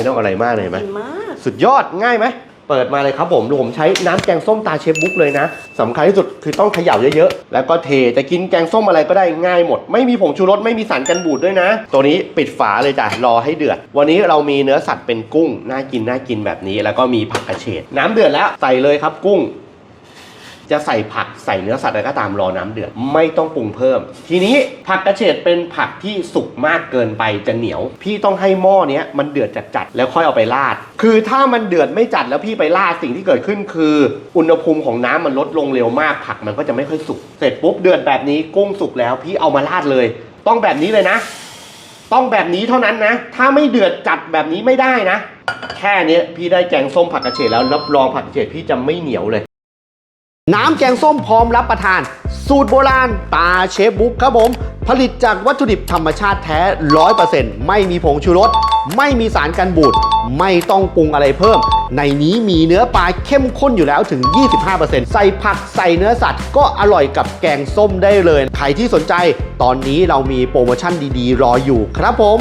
ไม่ต้องอะไรมากเลยเห็นไหมดีมากสุดยอดง่ายไหมเปิดมาเลยครับผมผมใช้น้ำแกงส้มตาเชฟบุ๊กเลยนะสำคัญที่สุดคือต้องเขย่าเยอะๆ แล้วก็เทจะกินแกงส้มอะไรก็ได้ง่ายหมด ไม่มีผงชูรสไม่มีสารกันบูดด้วยนะ ตัวนี้ปิดฝาเลยจ้ะรอให้เดือด วันนี้เรามีเนื้อสัตว์เป็นกุ้ง น่ากินน่ากินแบบนี้ แล้วก็มีผักกระเฉดน้ำเดือดแล้วใส่เลยครับกุ้ง จะใส่ผักใส่เนื้อสัตว์อะไรก็ตามรอน้ำเดือดไม่ต้องปรุงเพิ่ม ทีนี้ผักกระเฉดเป็นผักที่สุกมากเกินไปจะเหนียว พี่ต้องให้หม้อเนี้ยมันเดือดจัดๆแล้วค่อยเอาไปราด คือถ้ามันเดือดไม่จัดแล้วพี่ไปราดสิ่งที่เกิดขึ้นคือ อุณหภูมิของน้ำมันลดลงเร็วมากผักมันก็จะไม่ค่อยสุกเสร็จปุ๊บเดือดแบบนี้กุ้งสุกแล้วพี่เอามาราดเลย ต้องแบบนี้เลยนะ ต้องแบบนี้เท่านั้นนะ ถ้าไม่เดือดจัดแบบนี้ไม่ได้นะ แค่นี้พี่ได้แกงส้มผักกระเฉดแล้วรับรองผักกระเฉดพี่จะไม่เหนียวเลย น้ำแกงส้มพร้อมรับประทาน สูตรโบราณตาเชฟบุ๊กครับผม ผลิตจากวัตถุดิบธรรมชาติแท้ 100%ไม่มีผงชูรส ไม่มีสารกันบูด ไม่ต้องปรุงอะไรเพิ่ม ในนี้มีเนื้อปลาเข้มข้นอยู่แล้วถึง 25%ใส่ผักใส่เนื้อสัตว์ ก็อร่อยกับแกงส้มได้เลย ใครที่สนใจ ตอนนี้เรามีโปรโมชั่นดีๆ รออยู่ครับผม